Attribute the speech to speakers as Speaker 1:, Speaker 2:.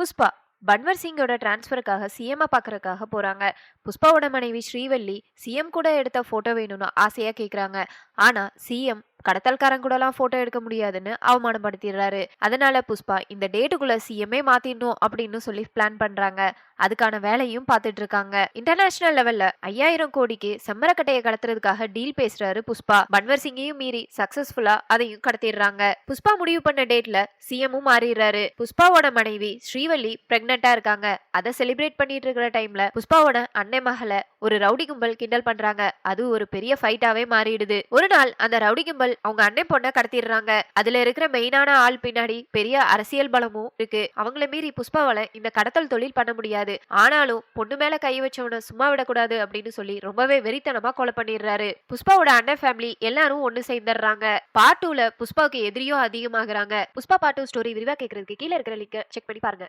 Speaker 1: Pushpa Panwar சிங்கோட டிரான்ஸ்ஃபருக்காக CM பார்க்குறக்காக போகிறாங்க புஷ்பாவோட மனைவி Srivalli CM கூட எடுத்த ஃபோட்டோ வேணும்னு ஆசையாக கேட்குறாங்க ஆனால் சிஎம் கடத்தல்காரன் கூடலாம் போட்டோ எடுக்க முடியாதுன்னு அவமானப்படுத்திடுறாரு. அதனால புஷ்பா இந்த டேட்டுக்குள்ள சிஎம்ஏ மாத்திடணும் அப்படின்னு சொல்லி பிளான் பண்றாங்க. அதுக்கான வேலையும் பார்த்துட்டு இருக்காங்க. இன்டர்நேஷனல் லெவல்ல ஐயாயிரம் கோடிக்கு செம்மரக்கட்டையை கடத்துறதுக்காக டீல் பேசுறாரு புஷ்பா. பன்வர் சிங்கையும் மீறி சக்சஸ்ஃபுல்லா அதையும் கடத்திடுறாங்க. புஷ்பா முடிவு பண்ண டேட்ல சிஎம்மும் மாறிடுறாரு. புஷ்பாவோட மனைவி ஸ்ரீவல்லி பிரெக்னெண்டா இருக்காங்க. அதை செலிப்ரேட் பண்ணிட்டு இருக்கிற டைம்ல புஷ்பாவோட அன்னை மகளை ஒரு ரவுடி கும்பல் கிண்டல் பண்றாங்க. அது ஒரு பெரிய ஃபைட்டாவே மாறிடுது. ஒரு நாள் அந்த ரவுடி கும்பல் அவங்க அண்ணன் பொண்ணை கடத்திடுறாங்க. அதுல இருக்கிற மெயினான ஆள் பின்னாடி பெரிய அரசியல் பலமும் இருக்கு. அவங்கள மீறி புஷ்பாவால இந்த கடத்தல் தொழில் பண்ண முடியாது. ஆனாலும் பொண்ணு மேல கை வச்சவன சும்மா விடக்கூடாது அப்படின்னு சொல்லி ரொம்பவே வெறித்தனமா கொலை பண்ணிடுறாரு. புஷ்பாவோட அண்ணன் ஃபேமிலி எல்லாரும் ஒண்ணு சேர்ந்துடுறாங்க. பார்ட் டூல புஷ்பாவுக்கு எதிரியோ அதிகமாகறாங்க. புஷ்பா பார்ட் டூ ஸ்டோரி விரிவா கேட்கறதுக்கு கீழே இருக்கிற லிங்க் செக் பண்ணி பாருங்க.